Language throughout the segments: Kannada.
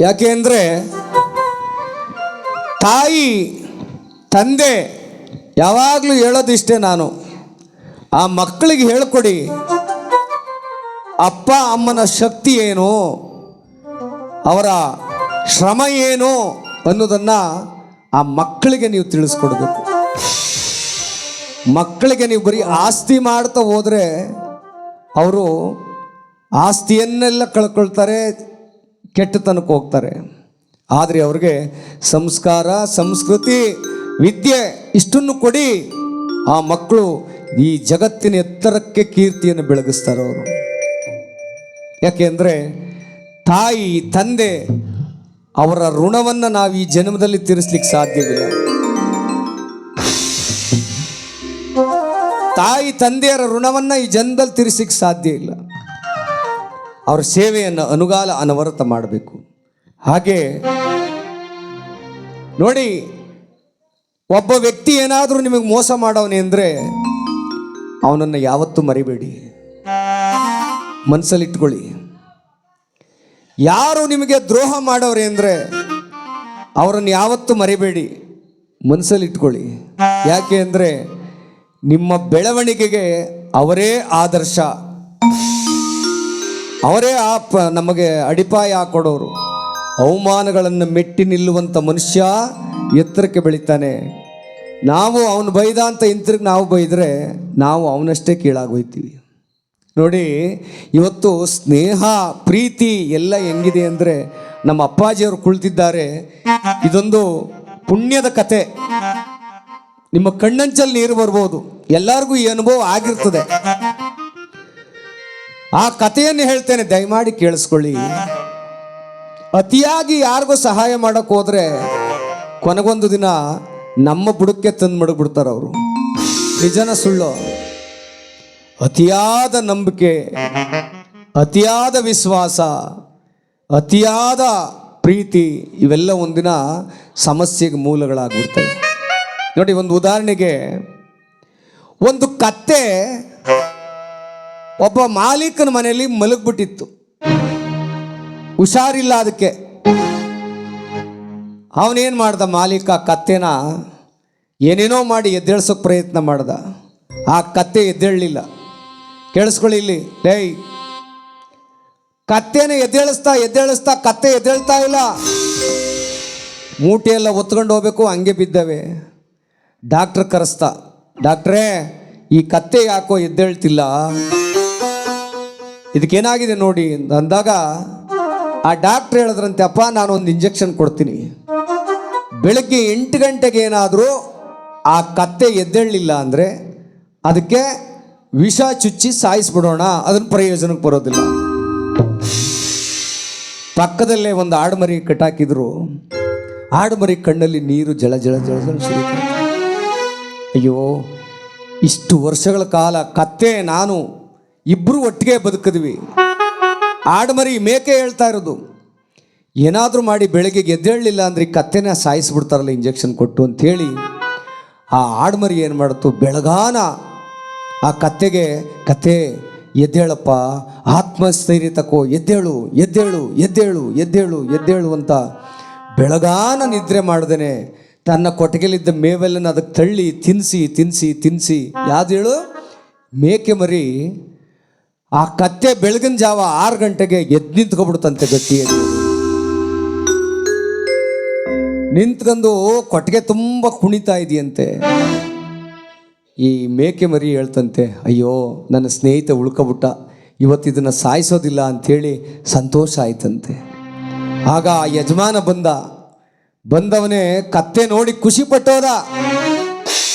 ಯಾಕೆ ಅಂದರೆ ತಾಯಿ, ತಂದೆ ಯಾವಾಗಲೂ ಹೇಳೋದಿಷ್ಟೇ ನಾನು. ಆ ಮಕ್ಕಳಿಗೆ ಹೇಳ್ಕೊಡಿ. ಅಪ್ಪ, ಅಮ್ಮನ ಶಕ್ತಿ ಏನು? ಅವರ ಶ್ರಮ ಏನು? ಅನ್ನೋದನ್ನು ಆ ಮಕ್ಕಳಿಗೆ ನೀವು ತಿಳಿಸ್ಕೊಡ್ಬೇಕು. ಮಕ್ಕಳಿಗೆ ನೀವು ಬರೀ ಆಸ್ತಿ ಮಾಡ್ತಾ ಹೋದರೆ, ಅವರು ಆಸ್ತಿಯನ್ನೆಲ್ಲ ಕಳ್ಕೊಳ್ತಾರೆ. ಕೆಟ್ಟತನಕ್ಕೆ ಹೋಗ್ತಾರೆ. ಆದರೆ ಅವ್ರಿಗೆ ಸಂಸ್ಕಾರ, ಸಂಸ್ಕೃತಿ, ವಿದ್ಯೆ ಇಷ್ಟನ್ನು ಕೊಡಿ. ಆ ಮಕ್ಕಳು ಈ ಜಗತ್ತಿನ ಎತ್ತರಕ್ಕೆ ಕೀರ್ತಿಯನ್ನು ಬೆಳಗಿಸ್ತಾರೆ ಅವರು. ಯಾಕೆಂದರೆ ತಾಯಿ, ತಂದೆ ಅವರ ಋಣವನ್ನು ನಾವು ಈ ಜನ್ಮದಲ್ಲಿ ತೀರಿಸ್ಲಿಕ್ಕೆ ಸಾಧ್ಯವಿಲ್ಲ. ತಾಯಿ, ತಂದೆಯರ ಋಣವನ್ನು ಈ ಜನ್ಮದಲ್ಲಿ ತೀರಿಸ್ಲಿಕ್ಕೆ ಸಾಧ್ಯ ಇಲ್ಲ. ಅವರ ಸೇವೆಯನ್ನು ಅನುಗಾಲ ಅನವರತ ಮಾಡಬೇಕು. ಹಾಗೆ ನೋಡಿ, ಒಬ್ಬ ವ್ಯಕ್ತಿ ಏನಾದರೂ ನಿಮಗೆ ಮೋಸ ಮಾಡೋನೆ ಅಂದರೆ ಅವನನ್ನು ಯಾವತ್ತೂ ಮರಿಬೇಡಿ. ಮನಸ್ಸಲ್ಲಿಟ್ಕೊಳ್ಳಿ ಯಾರು ನಿಮಗೆ ದ್ರೋಹ ಮಾಡೋರೆ ಅಂದರೆ ಅವರನ್ನು ಯಾವತ್ತೂ ಮರಿಬೇಡಿ. ಮನಸ್ಸಲ್ಲಿಟ್ಕೊಳ್ಳಿ ಯಾಕೆ ಅಂದರೆ ನಿಮ್ಮ ಬೆಳವಣಿಗೆಗೆ ಅವರೇ ಆದರ್ಶ. ಅವರೇ ಆ ಪ, ನಮಗೆ ಅಡಿಪಾಯ ಹಾಕೊಡೋರು ಅವಮಾನಗಳನ್ನು ಮೆಟ್ಟಿ ನಿಲ್ಲುವಂಥ ಮನುಷ್ಯ ಎತ್ತರಕ್ಕೆ ಬೆಳಿತಾನೆ. ನಾವು ಅವನು ಬೈದ ಅಂತ ಇಂತಿರ್ಗಿ ನಾವು ಬೈದರೆ ನಾವು ಅವನಷ್ಟೇ ಕೀಳಾಗೋಯ್ತೀವಿ. ನೋಡಿ, ಇವತ್ತು ಸ್ನೇಹ, ಪ್ರೀತಿ ಎಲ್ಲ ಹೆಂಗಿದೆ ಅಂದರೆ ನಮ್ಮ ಅಪ್ಪಾಜಿಯವರು ಕುಳಿತಿದ್ದಾರೆ. ಇದೊಂದು ಪುಣ್ಯದ ಕತೆ. ನಿಮ್ಮ ಕಣ್ಣಂಚಲ್ಲಿ ನೀರು ಬರ್ಬೋದು. ಎಲ್ಲರಿಗೂ ಈ ಅನುಭವ ಆಗಿರ್ತದೆ. ಆ ಕಥೆಯನ್ನು ಹೇಳ್ತೇನೆ, ದಯಮಾಡಿ ಕೇಳಿಸ್ಕೊಳ್ಳಿ. ಅತಿಯಾಗಿ ಯಾರಿಗೂ ಸಹಾಯ ಮಾಡಕ್ ಹೋದ್ರೆ ಕೊನೆಗೊಂದು ದಿನ ನಮ್ಮ ಬುಡಕ್ಕೆ ತಂದು ಮಡಗ್ಬಿಡ್ತಾರೆ ಅವರು. ನಿಜನ ಸುಳ್ಳು. ಅತಿಯಾದ ನಂಬಿಕೆ, ಅತಿಯಾದ ವಿಶ್ವಾಸ, ಅತಿಯಾದ ಪ್ರೀತಿ, ಇವೆಲ್ಲ ಒಂದಿನ ಸಮಸ್ಯೆಗೆ ಮೂಲಗಳಾಗ್ಬಿಡ್ತವೆ. ನೋಡಿ, ಒಂದು ಉದಾಹರಣೆಗೆ ಒಂದು ಕತ್ತೆ ಒಬ್ಬ ಮಾಲೀಕನ ಮನೆಯಲ್ಲಿ ಮಲಗ್ಬಿಟ್ಟಿತ್ತು. ಹುಷಾರಿಲ್ಲ ಅದಕ್ಕೆ ಅವನೇನು ಮಾಡ್ದ ಮಾಲೀಕ ಕತ್ತೆನ ಏನೇನೋ ಮಾಡಿ ಎದ್ದೇಳ್ಸೋಕೆ ಪ್ರಯತ್ನ ಮಾಡ್ದ. ಆ ಕತ್ತೆ ಎದ್ದೇಳಲಿಲ್ಲ. ಕೇಳಿಸ್ಕೊಳ್ಳಿ ಇಲ್ಲಿ. ಕತ್ತೆನ ಎದ್ದೇಳಿಸ್ತಾ ಎದ್ದೇಳಿಸ್ತಾ ಕತ್ತೆ ಎದ್ದೇಳ್ತಾ ಇಲ್ಲ. ಮೂಟೆಯೆಲ್ಲ ಒತ್ಕೊಂಡು ಹೋಗ್ಬೇಕು, ಹಂಗೆ ಬಿದ್ದವೆ. ಡಾಕ್ಟ್ರ್ ಕರೆಸ್ತಾ, ಡಾಕ್ಟ್ರೇ, ಈ ಕತ್ತೆ ಯಾಕೋ ಎದ್ದೇಳ್ತಿಲ್ಲ? ಇದಕ್ಕೇನಾಗಿದೆ ನೋಡಿ, ಅಂದಾಗ ಆ ಡಾಕ್ಟ್ರ್ ಹೇಳಿದ್ರಂತೆ, ಅಪ್ಪ ನಾನು ಒಂದು ಇಂಜೆಕ್ಷನ್ ಕೊಡ್ತೀನಿ. ಬೆಳಗ್ಗೆ ಎಂಟು ಗಂಟೆಗೆ ಏನಾದರೂ ಆ ಕತ್ತೆ ಎದ್ದೇಳಲಿಲ್ಲ ಅಂದರೆ ಅದಕ್ಕೆ ವಿಷ ಚುಚ್ಚಿ ಸಾಯಿಸ್ಬಿಡೋಣ, ಅದನ್ನು ಪ್ರಯೋಜನಕ್ಕೆ ಬರೋದಿಲ್ಲ. ಪಕ್ಕದಲ್ಲೇ ಒಂದು ಆಡುಮರಿ ಕಟ್ಟಾಕಿದ್ರು ಆಡುಮರಿ ಕಣ್ಣಲ್ಲಿ ನೀರು ಜಳ ಜಳ ಜಳ ಜಳ ಅಯ್ಯೋ, ಇಷ್ಟು ವರ್ಷಗಳ ಕಾಲ ಕತ್ತೆ, ನಾನು ಇಬ್ಬರು ಒಟ್ಟಿಗೆ ಬದುಕಿದ್ವಿ. ಆಡುಮರಿ ಮೇಕೆ ಹೇಳ್ತಾ ಇರೋದು, ಏನಾದರೂ ಮಾಡಿ ಬೆಳಗ್ಗೆ ಗೆದ್ದೇಳಲಿಲ್ಲ ಅಂದ್ರೆ ಕತ್ತೆನ ಸಾಯಿಸ್ಬಿಡ್ತಾರಲ್ಲ ಇಂಜೆಕ್ಷನ್ ಕೊಟ್ಟು ಅಂಥೇಳಿ ಆ ಆಡುಮರಿ ಏನು ಮಾಡ್ತು? ಬೆಳಗಾನ ಆ ಕತ್ತೆಗೆ, ಕತ್ತೆ, ಎದ್ದೇಳಪ್ಪ, ಆತ್ಮಸ್ಥೈರ್ಯ ತಕೋ, ಎದ್ದೇಳು ಎದ್ದೇಳು ಎದ್ದೇಳು ಎದ್ದೇಳು ಎದ್ದೇಳು ಅಂತ ಬೆಳಗಾನ ನಿದ್ರೆ ಮಾಡ್ದೇನೆ. ತನ್ನ ಕೊಟ್ಟಿಗೆಲಿದ್ದ ಮೇವೆಲ್ಲನ ಅದಕ್ಕೆ ತಳ್ಳಿ ತಿನ್ನಿಸಿ ತಿನ್ನಿಸಿ ತಿನ್ನಿಸಿ ಯಾವ್ದು ಹೇಳು? ಮೇಕೆ ಮರಿ ಆ ಕತ್ತೆ ಬೆಳಗಿನ ಜಾವ ಆರು ಗಂಟೆಗೆ ಎದ್ದು ನಿಂತ್ಕೊಬಿಡುತ್ತಂತೆ ಗಟ್ಟಿಯಲ್ಲಿ. ನಿಂತ್ಕೊಂಡು ಕೊಟ್ಟಿಗೆ ತುಂಬ ಕುಣಿತಾ ಇದೆಯಂತೆ. ಈ ಮೇಕೆ ಮರಿ ಹೇಳ್ತಂತೆ, ಅಯ್ಯೋ, ನನ್ನ ಸ್ನೇಹಿತ ಉಳ್ಕೊಬಿಟ್ಟ, ಇವತ್ತು ಇದನ್ನು ಸಾಯಿಸೋದಿಲ್ಲ ಅಂಥೇಳಿ ಸಂತೋಷ ಆಯ್ತಂತೆ. ಆಗ ಆ ಯಜಮಾನ ಬಂದ, ಬಂದವನೇ ಕತ್ತೆ ನೋಡಿ ಖುಷಿ ಪಟ್ಟೋದ.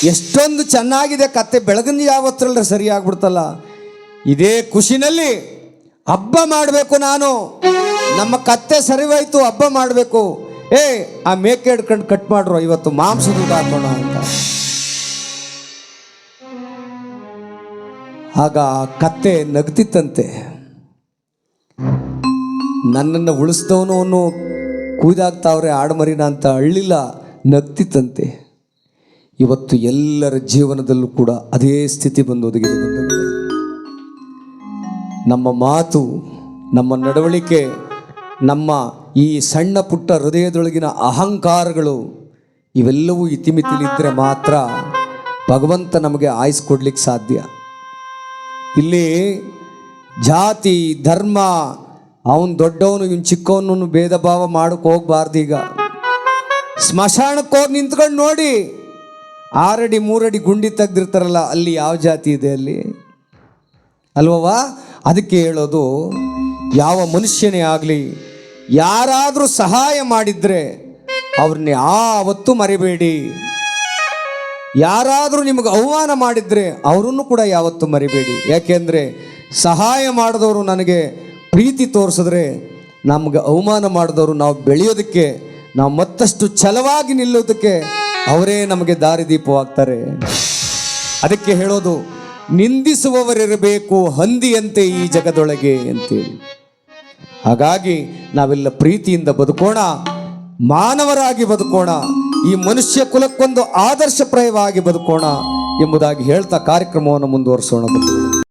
ಎಷ್ಟೊಂದು ಚೆನ್ನಾಗಿದೆ ಕತ್ತೆ, ಬೆಳಗಿನ ಯಾವತ್ತರಲ್ಲ ಸರಿ ಆಗ್ಬಿಡ್ತಲ್ಲ. ಇದೇ ಖುಷಿನಲ್ಲಿ ಹಬ್ಬ ಮಾಡಬೇಕು ನಾನು. ನಮ್ಮ ಕತ್ತೆ ಸರಿವಾಯ್ತು, ಹಬ್ಬ ಮಾಡಬೇಕು. ಏ, ಆ ಮೇಕೆ ಹಿಡ್ಕೊಂಡು ಕಟ್ ಮಾಡ್ರು, ಇವತ್ತು ಮಾಂಸದ ಹಾಕೋಣ ಅಂತ. ಆಗ ಆ ಕತ್ತೆ ನಗ್ತಿತ್ತಂತೆ. ನನ್ನನ್ನು ಉಳಿಸ್ದವನು ಅವನು ಕೂದಾಗ್ತಾವ್ರೆ ಆಡಮರಿನ ಅಂತ ಅಳ್ಳಿಲ್ಲ, ನಗ್ತಿತ್ತಂತೆ. ಇವತ್ತು ಎಲ್ಲರ ಜೀವನದಲ್ಲೂ ಕೂಡ ಅದೇ ಸ್ಥಿತಿ ಬಂದು ಒದಗಿದೆ ನಮ್ಮ ಮಾತು, ನಮ್ಮ ನಡವಳಿಕೆ, ನಮ್ಮ ಈ ಸಣ್ಣ ಪುಟ್ಟ ಹೃದಯದೊಳಗಿನ ಅಹಂಕಾರಗಳು ಇವೆಲ್ಲವೂ ಇತಿಮಿತಿಲಿದ್ದರೆ ಮಾತ್ರ ಭಗವಂತ ನಮಗೆ ಆಯ್ಸ್ಕೊಡ್ಲಿಕ್ಕೆ ಸಾಧ್ಯ. ಇಲ್ಲಿ ಜಾತಿ, ಧರ್ಮ, ಅವನು ದೊಡ್ಡವನು, ಇವನು ಚಿಕ್ಕವನು ಭೇದ ಭಾವ ಮಾಡಕ್ಕೆ ಹೋಗ್ಬಾರ್ದು ಈಗ. ಸ್ಮಶಾನಕ್ಕೆ ಹೋಗಿ ನಿಂತ್ಕೊಂಡು ನೋಡಿ, ಆರಡಿ ಮೂರಡಿ ಗುಂಡಿ ತೆಗ್ದಿರ್ತಾರಲ್ಲ, ಅಲ್ಲಿ ಯಾವ ಜಾತಿ ಇದೆ ಅಲ್ಲಿ? ಅಲ್ವವಾ ಅದಕ್ಕೆ ಹೇಳೋದು, ಯಾವ ಮನುಷ್ಯನೇ ಆಗಲಿ, ಯಾರಾದರೂ ಸಹಾಯ ಮಾಡಿದ್ರೆ ಅವ್ರನ್ನ ಯಾವತ್ತೂ ಮರಿಬೇಡಿ. ಯಾರಾದರೂ ನಿಮಗೆ ಅವಮಾನ ಮಾಡಿದ್ರೆ ಅವರನ್ನು ಕೂಡ ಯಾವತ್ತೂ ಮರಿಬೇಡಿ. ಯಾಕೆಂದರೆ ಸಹಾಯ ಮಾಡಿದವರು ನನಗೆ ಪ್ರೀತಿ ತೋರಿಸಿದ್ರೆ ನಮ್ಗೆ ಅವಮಾನ ಮಾಡಿದವರು ನಾವು ಬೆಳೆಯೋದಕ್ಕೆ, ನಾವು ಮತ್ತಷ್ಟು ಛಲವಾಗಿ ನಿಲ್ಲೋದಕ್ಕೆ ಅವರೇ ನಮಗೆ ದಾರಿದೀಪವಾಗ್ತಾರೆ. ಅದಕ್ಕೆ ಹೇಳೋದು ನಿಂದಿಸುವವರಿರಬೇಕು ಹಂದಿಯಂತೆ ಈ ಜಗದೊಳಗೆ ಅಂತೇಳಿ. ಹಾಗಾಗಿ ನಾವೆಲ್ಲ ಪ್ರೀತಿಯಿಂದ ಬದುಕೋಣ, ಮಾನವರಾಗಿ ಬದುಕೋಣ, ಈ ಮನುಷ್ಯ ಕುಲಕ್ಕೊಂದು ಆದರ್ಶಪ್ರಾಯವಾಗಿ ಬದುಕೋಣ ಎಂಬುದಾಗಿ ಹೇಳ್ತಾ ಕಾರ್ಯಕ್ರಮವನ್ನು ಮುಂದುವರಿಸೋಣ